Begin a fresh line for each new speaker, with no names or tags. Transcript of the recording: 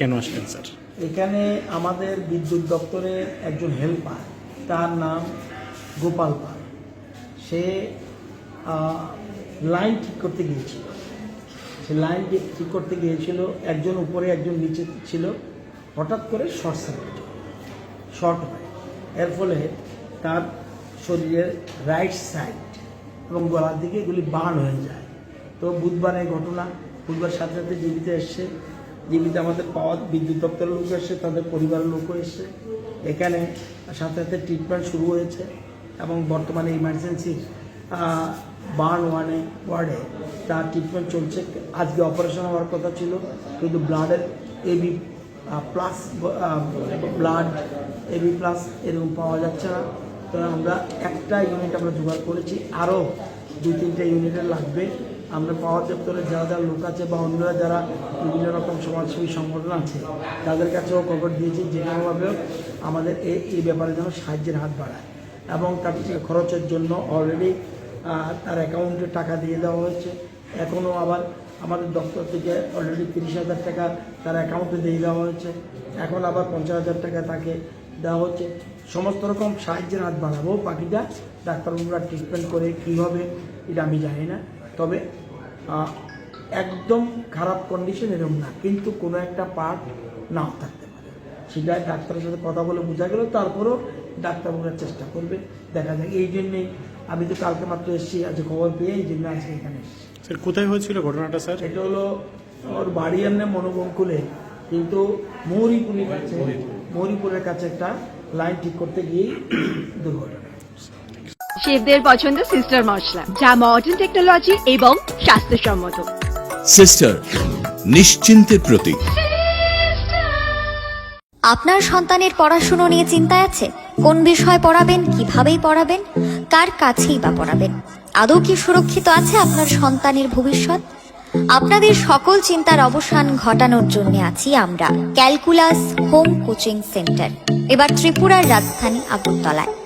কেন আসলেন, স্যার?
এখানে আমাদের বিদ্যুৎ দপ্তরের একজন হেল্পার তার নাম গোপাল পাল। সে লাইন ঠিক করতে গিয়েছিল। সে লাইন ঠিক করতে গিয়েছিল, একজন উপরে, একজন নিচে ছিল। হঠাৎ করে শর্ট সার্কিট শর্ট এর ফলে তার শরীরের রাইট সাইড এবং গলার দিকে এগুলি বার্ন হয়ে যায়। তো বুধবার এই ঘটনা, বুধবার সাথে সাথে জীবিত এসছে। জীবিত আমাদের পাওয়া বিদ্যুৎ দপ্তরের লোক এসছে, তাদের পরিবারের লোকও এসছে। এখানে সাথে সাথে ট্রিটমেন্ট শুরু হয়েছে এবং বর্তমানে ইমার্জেন্সি বার্ন ওয়ানে ওয়ার্ডে তার ট্রিটমেন্ট চলছে। আজকে অপারেশন হওয়ার কথা ছিল, কিন্তু ব্লাডের AB plus blood AB plus এরকম পাওয়া যাচ্ছে না। তো আমরা একটা ইউনিট আমরা জোগাড় করেছি। আরও দুই তিনটে ইউনিটের লাগবে। আমরা পাওয়ার দপ্তরের যারা যারা লোক আছে বা অন্যরা যারা বিভিন্ন রকম সমাজসেবী সংগঠন আছে, তাদের কাছেও খবর দিয়েছি যে কোনোভাবেও আমাদের এই এই ব্যাপারে যেন সাহায্যের হাত বাড়ায়। এবং তার খরচের জন্য অলরেডি তার অ্যাকাউন্টে টাকা দিয়ে দেওয়া হয়েছে। এখনও আবার আমাদের দপ্তর থেকে অলরেডি তিরিশ হাজার টাকা তার অ্যাকাউন্টে দিয়ে দেওয়া হয়েছে। এখন আবার পঞ্চাশ হাজার টাকা তাকে দেওয়া হচ্ছে। সমস্ত রকম সাহায্যের হাত বাড়াবো বাকিটা ডাক্তারবাবুরা ট্রিটমেন্ট করে কী হবে এটা আমি জানি না। তবে একদম খারাপ কন্ডিশন এরকম না কিন্তু কোনো একটা পার্ট নাও থাকতে পারে। সেটা ডাক্তারের সাথে কথা বলে বোঝা গেল তারপরেও বোঝার চেষ্টা করবে দেখা যাক। এই জন্যেই আমি তো কালকে মাত্র এসেছি আজকে খবর পেয়ে এই জন্য আজকে এখানে এসেছি।
স্যার কোথায় হয়েছিল ঘটনাটা স্যার?
এটা হলো ওর বাড়ি এমনি মনোবঙ্কুলে কিন্তু মৌরিপুরের কাছে মৌরিপুরের কাছে একটা লাইন ঠিক করতে গিয়েই দুর্ঘটনা।
শেফদের পছন্দ সিস্টার মশলা যা মডার্ন টেকনোলজি এবং স্বাস্থ্যসম্মত।
সিস্টার নিশ্চিন্তের প্রতীক।
আপনার সন্তানের পড়াশুনো নিয়ে চিন্তা আছে? কোন বিষয় পড়াবেন কিভাবেই পড়াবেন কার কাছেই বা পড়াবেন? আদৌ কি সুরক্ষিত আছে আপনার সন্তানের ভবিষ্যৎ? আপনাদের সকল চিন্তার অবসান ঘটানোর জন্য আছি আমরা ক্যালকুলাস হোম কোচিং সেন্টার। এবার ত্রিপুরার রাজধানী আগরতলায়।